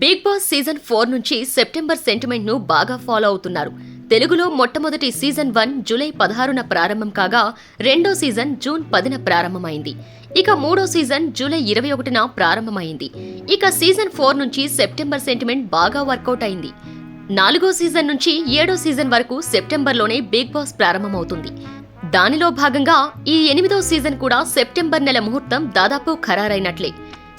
Big Boss season four నుంచి September సెంటిమెంట్ను బాగా ఫాలో అవుతున్నారు. తెలుగులో మొట్టమొదటి సీజన్ వన్ జూలై పదహారున ప్రారంభం కాగా రెండో సీజన్ జూన్ పదిన ప్రారంభమైంది. ఇక మూడో సీజన్ జూలై ఇరవై ఒకటిన ప్రారంభమైంది. ఇక సీజన్ ఫోర్ నుంచి సెప్టెంబర్ సెంటిమెంట్ బాగా వర్కౌట్ అయింది. నాలుగో సీజన్ నుంచి ఏడో సీజన్ వరకు సెప్టెంబర్లోనే బిగ్ బాస్ ప్రారంభమవుతుంది. దానిలో భాగంగా ఈ ఎనిమిదో సీజన్ కూడా సెప్టెంబర్ నెల ముహూర్తం దాదాపు ఖరారైనట్లే.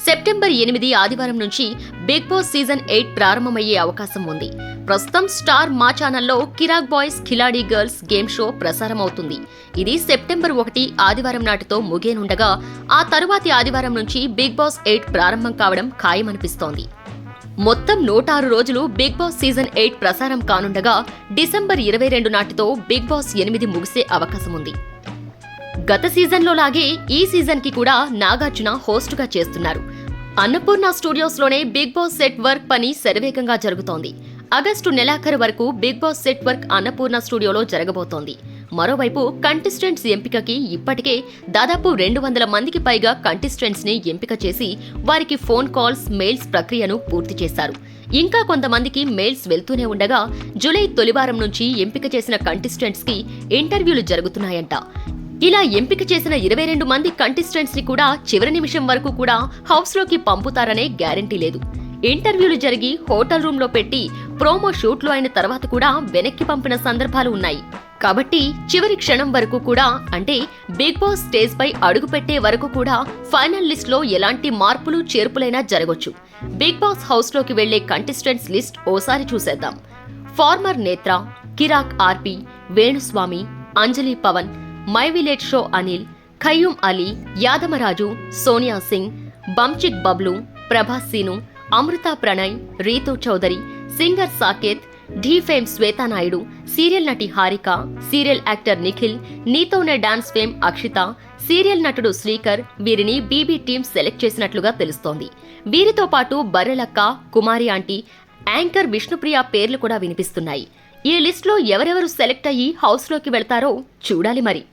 సెప్టెంబర్ ఎనిమిది ఆదివారం నుంచి బిగ్ బాస్ సీజన్ ఎయిట్ ప్రారంభమయ్యే అవకాశం ఉంది. ప్రస్తుతం స్టార్ మా ఛానల్లో Kiraak boys Khiladi girls game show ప్రసారం అవుతుంది ఇది సెప్టెంబర్ ఒకటి ఆదివారం నాటితో ముగేనుండగా ఆ తరువాతి ఆదివారం నుంచి బిగ్ బాస్ ఎయిట్ ప్రారంభం కావడం ఖాయమనిపిస్తోంది. మొత్తం నూట ఆరు రోజులు బిగ్ బాస్ సీజన్ ఎయిట్ ప్రసారం కానుండగా డిసెంబర్ ఇరవై రెండు నాటితో బిగ్ బాస్ ఎనిమిది ముగిసే అవకాశం ఉంది గత సీజన్లో లాగే ఈ సీజన్కి కూడా నాగార్జున హోస్టుగా చేస్తున్నారు. అన్నపూర్ణ స్టూడియోస్లోనే బిగ్ బాస్ సెట్ వర్క్ పని శరవేగంగా జరుగుతోంది. ఆగస్టు నెలాఖరు వరకు Bigg Boss set work Annapurna స్టూడియోలో జరగబోతోంది. మరోవైపు కంటెస్టెంట్స్ ఎంపికకి ఇప్పటికే దాదాపు రెండు వందల మందికి పైగా కంటెస్టెంట్స్ని ఎంపిక చేసి వారికి ఫోన్ కాల్స్ మెయిల్స్ ప్రక్రియను పూర్తి చేశారు. ఇంకా కొంతమందికి మెయిల్స్ వెళ్తూనే ఉండగా జూలై తొలివారం నుంచి ఎంపిక చేసిన కంటెస్టెంట్స్కి ఇంటర్వ్యూలు జరుగుతున్నాయంట. ఇలా ఎంపిక చేసిన ఇరవై రెండు మంది కంటెస్టెంట్స్ని కూడా చివరి నిమిషం వరకు కూడా హౌస్లోకి పంపుతారనే గ్యారంటీ లేదు. ఇంటర్వ్యూలు జరిగి హోటల్ రూమ్లో పెట్టి ప్రోమో షూట్లు అయిన తర్వాత కూడా వెనక్కి పంపిన సందర్భాలు ఉన్నాయి. కాబట్టి చివరి క్షణం వరకు కూడా అంటే బిగ్ బాస్ స్టేజ్ పై అడుగు పెట్టే వరకు కూడా ఫైనల్ లిస్ట్లో ఎలాంటి మార్పులు చేర్పులైనా జరగొచ్చు. బిగ్ బాస్ హౌస్లోకి వెళ్ళే కంటెస్టెంట్స్ లిస్ట్ ఓసారి చూసేద్దాం. Farmer Netra Kiraak RP Venuswamy Anjali Pavan my village show Anil Khayyum Ali Yadamaraju Sonia Singh Bunchik Bablu Prabhas Seenu Amrutha Pranay Ritu Chowdary singer Saketh Dhee fame Swetha Naidu serial నటి Harika serial actor Nikhil నీతోనే dance fame Akshita serial నటుడు శ్రీకర్ వీరిని BB team select చేసినట్లుగా తెలుస్తోంది. వీరితో పాటు Barrelakka Kumari aunty anchor Vishnupriya పేర్లు కూడా వినిపిస్తున్నాయి. ఈ లిస్టులో ఎవరెవరు సెలెక్ట్ అయ్యి హౌస్లోకి వెళ్తారో చూడాలి మరి.